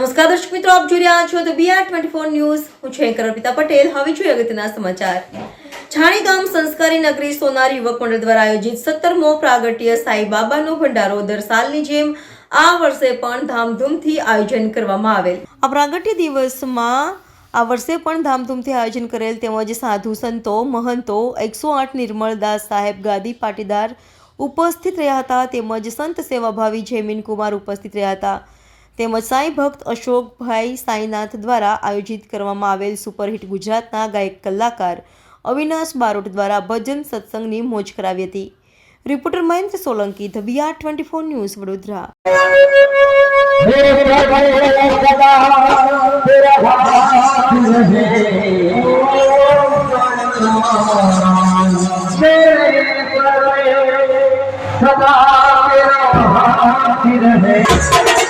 નમસ્કાર દર્શક મિત્રો આપ જોઈ રહ્યા છો તો બીઆર ટ્વેન્ટી ફોર ન્યૂઝ હું છું એન્કર અર્પિતા પટેલ હવે જોઈએ અગત્યના સમાચાર છાણીગામ સંસ્કારી નગરી સોનાર યુવક મંડળ દ્વારા આયોજિત સત્તરમો પ્રાગટ્ય સાંઈ બાબાનો ભંડારો દર સાલની જેમ આ વર્ષે પણ ધામધૂમથી આયોજન કરવામાં આવેલ આ પ્રાગટ્ય દિવસમાં આ વર્ષે પણ ધામધૂમથી આયોજન કરેલ તેમજ સાધુ સંતો મહંતો એકસો આઠ નિર્મળ દાસ સાહેબ ગાદી પાટીદાર ઉપસ્થિત રહ્યા હતા તેમજ સંત સેવાભાવી જયમીન કુમાર ઉપસ્થિત રહ્યા હતા તે મસાઈ ભક્ત अशोकભાઈ સાયનાથ દ્વારા આયોજિત કરવામાં આવેલ સુપરહિટ ગુજરાતના ગાયક કલાકાર અવિનાશ બારડ દ્વારા ભજન સત્સંગની મોજ કરાવિયતી રિપોર્ટર મયંસ સોલંકી ધબિયા 24 ન્યૂઝ વડોદરા મેરે પાયે સવા તેરા હાથે રહે ઓમ ગણના મેરે પાયે સવા તેરા હાથે રહે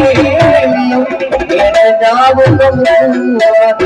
I will remember